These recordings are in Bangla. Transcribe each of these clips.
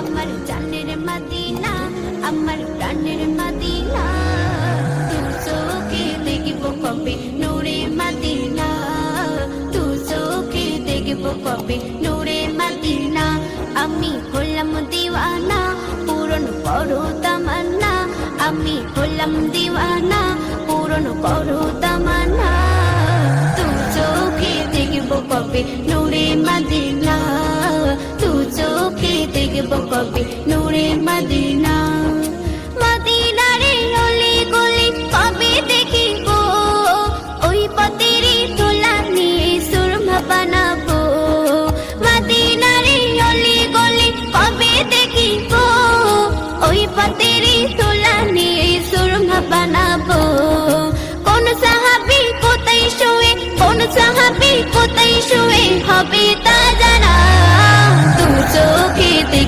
আমার জানের মদিনা আমার প্রাণের মদিনা তু চোখে দেখব কবে নূরে মদিনা তু চোখে দেখব কবে নূরে মদিনা আমি হলাম দিওয়ানা পূরণ করো তামান্না আমি হলাম দিওয়ানা পূরণ করো তামান্না তু চোখে দেখব কবে নূরে মদিনা দেখব কবে নূরে মদিনা।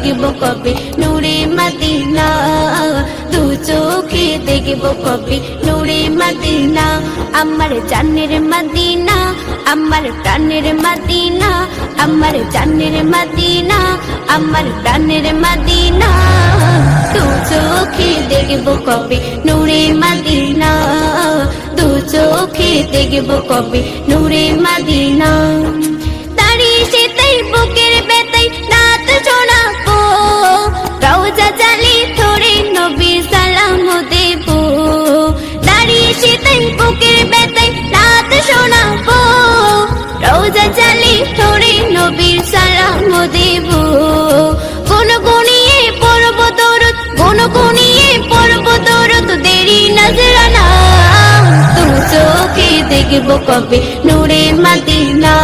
দেখব কবে নূরে মদিনা? দু চোখে দেখব কবে নূরে মদিনা? আমার জানের মদিনা, আমার প্রাণের মদিনা, আমার জানের মদিনা, আমার প্রাণের মদিনা। দু চোখে দেখব কবে নূরে মদিনা? দু চোখে দেখব কবে নূরে মদিনা? দাঁড়িয়ে সেটাই বুকের বেতাই বেতাই রাত শোনাবো। রওজা চালি ধরে নবীর সালাম দেব। কোন গুনিয়ে পড়ব দরদ কোন গুনিয়ে পড়ব দরদ, দেরি নজরানা। দু চোখে দেখব কবে নূরে মদিনা।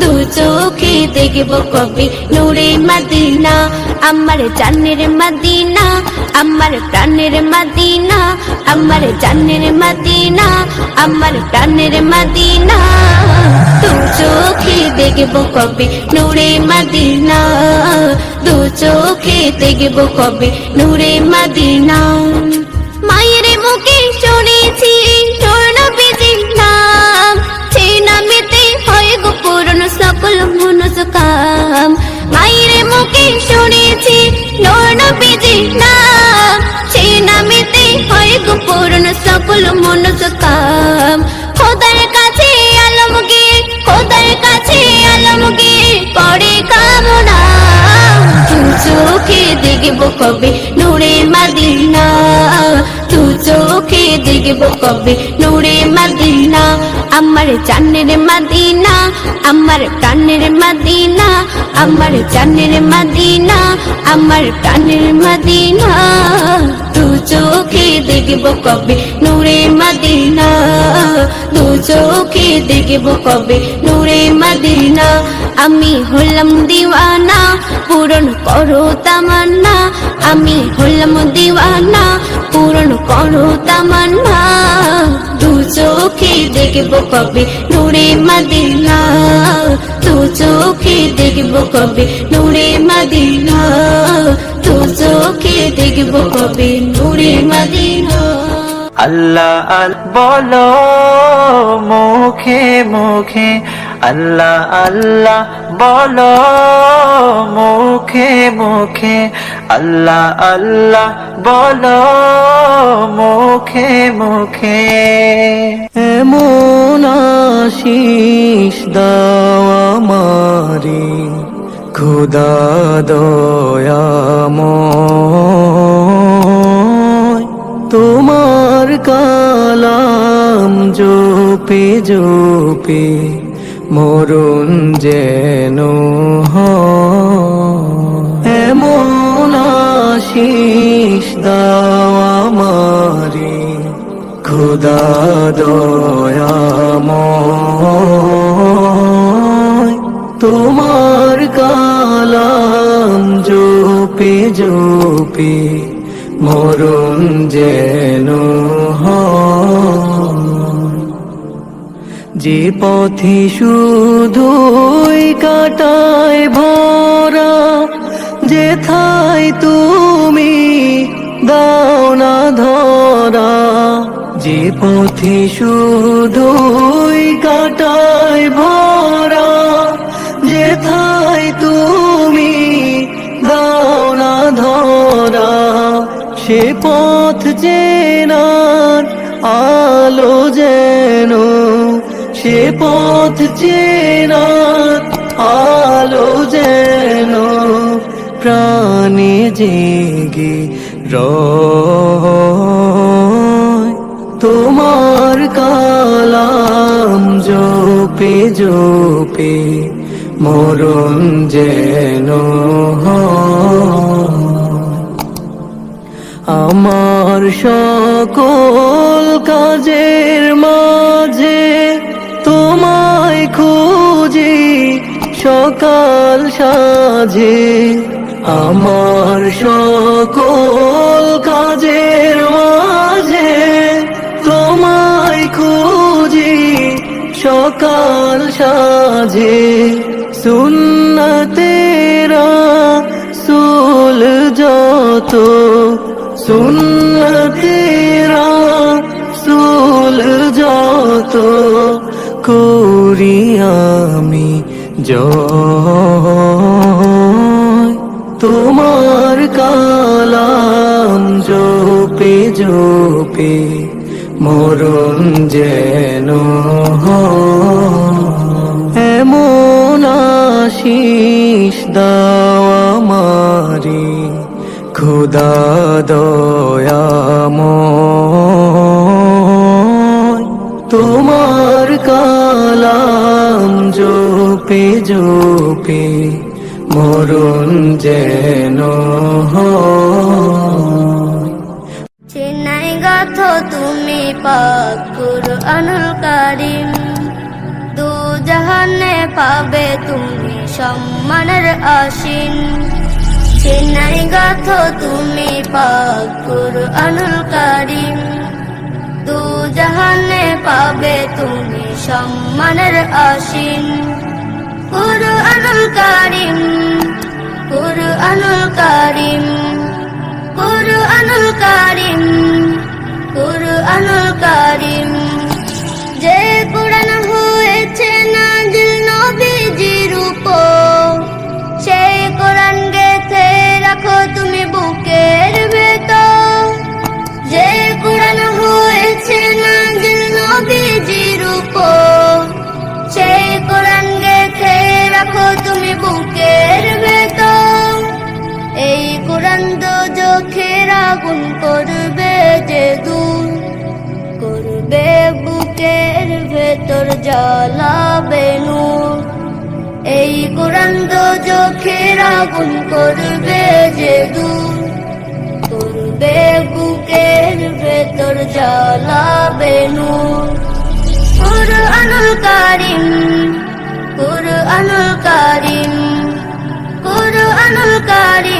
দু চোখে দেখব কবে নূরে মদিনা। আমার জানের মদিনা আমার প্রাণের মাদিনা, আমার জানের মাদিনা, আমার প্রাণের মাদিনা। দু চোখে দেখব কবে নূরে মাদিনা, দু চোখে দেখব কবে নূরে মদিনা। কবে নূরে মাদিনা? তু চোখে দেখব কবে নূরে মাদিনা? আমার চান্নের মাদিনা, আমার প্রাণের মাদিনা, আমার চান্নের মাদিনা, আমার প্রাণের মদিনা। চোখে দেখব কবে? নূরে মদিনা, দু চোখে দেখব কবে? নূরে মদিনা, আমি হলাম দিওয়ানা, পূরণ করো তামান্না, আমি হলাম দিওয়ানা, পূরণ করো তামান্না। দু চোখে দেখব কবে? নূরে মদিনা, তু চোখে দেখব কবে? নূরে মদিনা, তু চোখে দেখব কবে? নূরে মদিনা। আল্লাহ আল, বলো মুখে মুখে, আল্লাহ আল্লাহ বলো মুখে মুখে, আল্লাহ আল্লাহ, বলো মুখে মুখে। এমন আশিস খুদা দয়াময় তোমার কালাম জোপে জোপে মরুন হয়। এমন আশিস দাও খুদা দয়াময় তোমার কালাম জোপে জোপে মরুন যেন হয়। যে পথে শুধুই কাটায় ভরা, যেথায় তুমি দাও না ধরা। যে পথে শুধুই কাটায় ভরা, যেথায় তুমি দাও না ধরা। সে পথ চেনার আলো যেন সে পথ চেনার আলো যেন প্রাণে জেগে তোমার কালাম জোপে জোপে মরণ যেন আমার সকল কাজের মাঝে খুঁজি, সকাল সাজে আমার সকল কাজের মাঝে। তোমায় খুঁজি, সকাল সাজে। সুন্নতেরা সুল যত সুন্নতেরা তোমার কালাম জোপে জোপে মরণ যেন। এমন আশিস দাওয়া মারি খুদা দয়াময় তোমার কালাম জোপে জোপে মরণ যেন। চেন্নাই গাথ তুমি পাকুর আনুল কারিম। দু জাহানে পাবে তুমি সম্মানের আসিন চেন্নাই গাথ তুমি পাকুর আনুল কারিম। দু জাহানে পাবে তুমি সম্মানের আসিন জ্বালাবে নূর এই কোরআন তো চোখের আগুন করবে যে দূর। করবে বুকের ভেতর জ্বালাবে নূর কুরআনুল কারিম কুরআনুল কারিম কুরআনুল কারিম।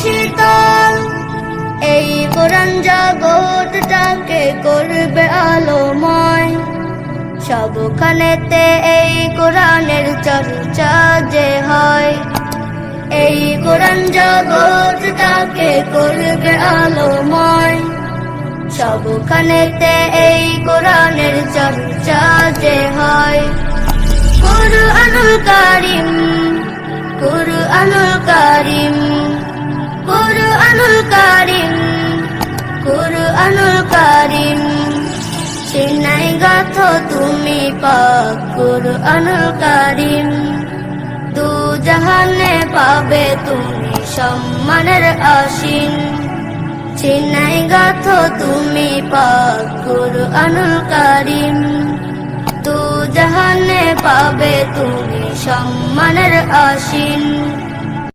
শীতল। এই কোরআন জগৎটাকে করবে আলোময়। সবখানেতে এই কোরআনের চর্চা যে হয়, এই কোরআন জগৎটাকে করবে আলোময়। সবখানেতে এই কোরআনের চর্চা যে হয়, কুরআনুল কারিম কুরআনুল কারিম। কুরআনুল কারিম কুরআনুল কারিম। চেন্নাই গাথ তুমি পাক, কুরআনুল কারিম। দু জাহানে পাবে তুমি সম্মানের আসিন চেন্নাই গাথ তুমি পাক, কুরআনুল কারিম। দু জাহানে পাবে তুমি সম্মানের আসিন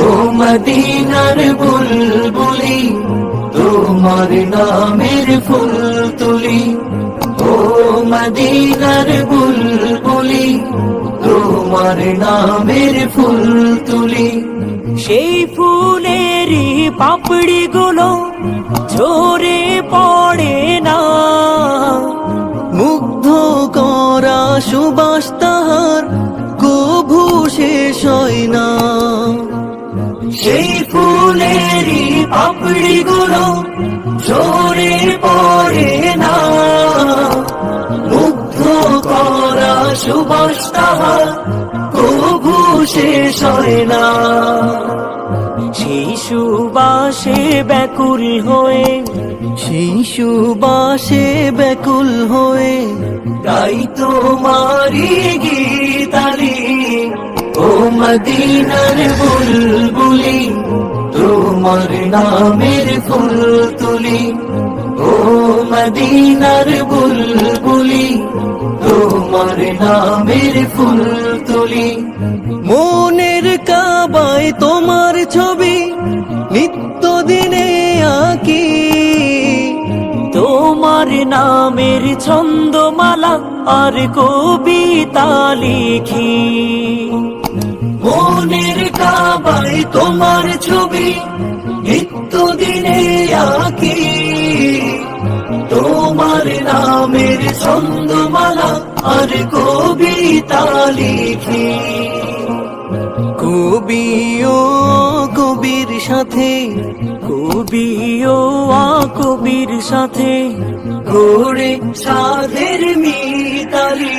ও মদিনার বুলবুলি, তোমার নামের ফুল তুলি ও মদিনার বুলবুলি, তোমার নামের ফুল তুলি সেই ফুলেরই পাপড়ি গুলো ঝরে পড়ে না। মুগ্ধ করা সুবাস ফুলেরই পাপড়ি গুলো ঝরে পড়ে না মুগ্ধ করা সুবাস তাহার কভু শেষ হয় না শিশু বাসে ব্যাকুল হয়ে শিশু বাসে ব্যাকুল হয়ে গাই তোমারি গীতালি ও মদিনার বুলবুলি তোমার নামের ফুল তুলি ও মদিনার বুলবুলি তোমার নামের ফুল তুলি মনের কাবায় তোমার ছবি নিত্য দিনে আঁকি। তোমার নামের ছন্দমালা আর কবিতা লিখি। মনের কাবায় তোমার ছবি নিত্য দিনে আঁকি। তোমার নামের ছন্দমালা আর কবিতা লিখি। কবি ও কবির সাথে, কবি ও আ কবির সাথে ঘোরে সাধের মিতালি।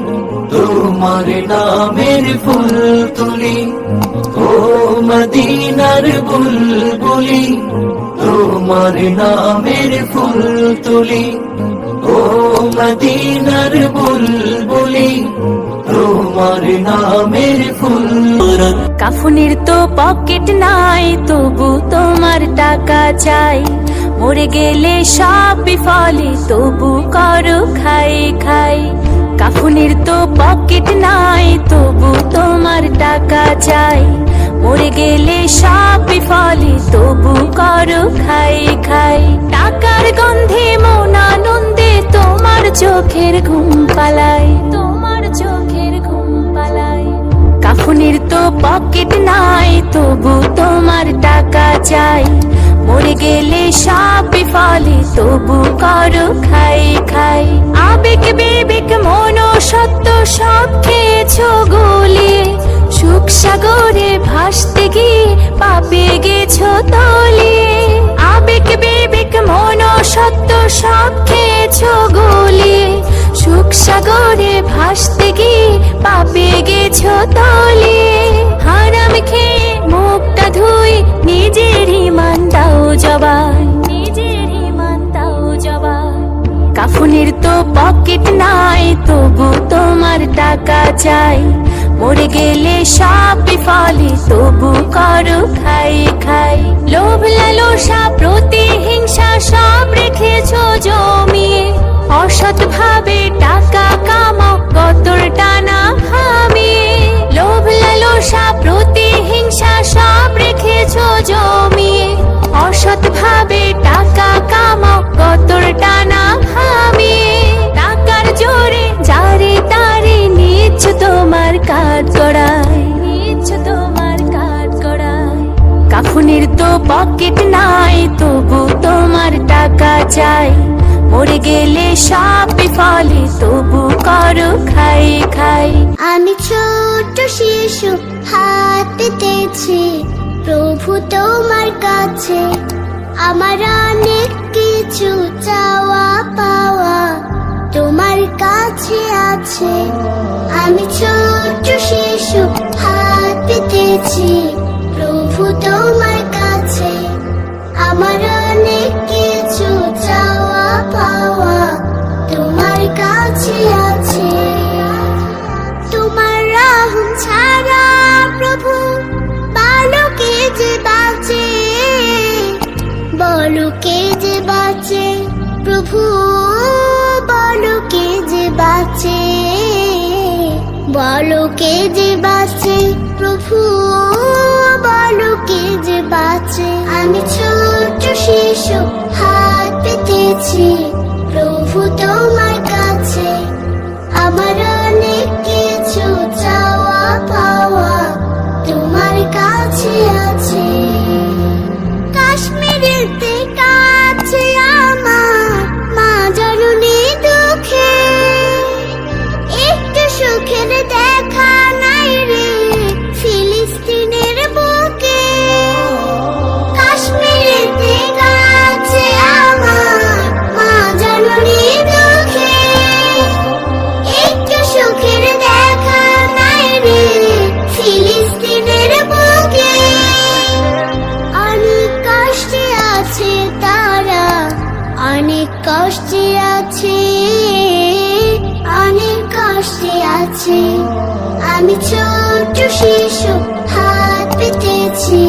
তোমার নামের ফুল তুলি। ও মদিনার বুলবুলি, তোমার নামের ফুল তুলি। ও মদিনার বুলবুলি, তোমার নামের ফুল কাফনের তো পকেট নাই, তবু তোমার টাকা চাই। মরে গেলে সব বিফলে তবু করো খাই খাই কাফনের তো পকেট নাই, তবু তোমার টাকা চাই। মরে গেলে সব বিফলে তবু করো খাই খাই। টাকার গন্ধে মন আনন্দে তোমার চোখের ঘুম পালাই। তোমার চোখের ঘুম পালাই। কাফনের তো পকেট নাই, তবু তোমার টাকা চাই। মরে গেলে সাপ বিফলে, তবু করো খাই খাই আবেগ বিবেক মন সত্য সব খেয়েছো গলিয়ে সুখ সাগরে ভাসতে গিয়ে পাপে গেছো তলিয়ে আবেগ বিবেক মন সত্য সব খেয়েছো গলিয়ে সুখ সাগরে ভাসতে গিয়ে পাপে গেছো তলিয়ে হারাম খেয়ে মুখটা ধুই নিজের ইমান দাও জবাই তো পকেট নাই, তবু তোমার টাকা চাই। মরে গেলে সব বিফলে তবু করো খাই খাই। লোভ, লালসা, প্রতিহিংসা সব রেখেছো জমিয়ে। অসৎ ভাবে টাকা কামাও, কতর টানা হামিয়ে। লোভ, লালসা, প্রতিহিংসা সব রেখেছো অসৎ ভাবে টাকা কামাও, কতর টানা ভাবে। টাকার জোরে যারে তারে নিচ্ছ তোমার কাজ গড়ায়, নিচ্ছ তোমার কাজ গড়ায়। কাফনের তো পকেট নাই, তবু তোমার টাকা চাই। মরে গেলে সব ফলে, তবু করো খাই খাই। আমি ছোট শিশু, হাত পেতেছি প্রভু তোমার কাছে। আমার অনেক কিছু চাওয়া পাওয়া তোমার কাছে আছে। আমি ছোট শিশু হাত পেতেছি, প্রভু তোমার কাছে। আমার অনেক কিছু চাওয়া পাওয়া তোমার কাছে বালকে যে বাঁচে প্রভু বালকে যে বাঁচে। আমি ছোট শিশু হাত পেতেছি প্রভু তোমার আমি ছোট শিশু হাত পেতেছি